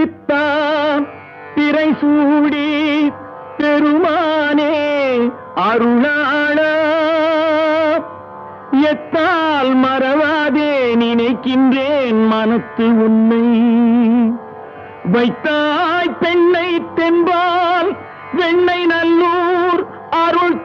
பித்தா திரை சூடி பெருமானே அருளாளா. எத்தால் மறவாதே நினைக்கின்றேன் மனத்து உன்னை. வைத்தாய் பெண்ணை தென்பால் வெண்ணை நல்லூர் அருள்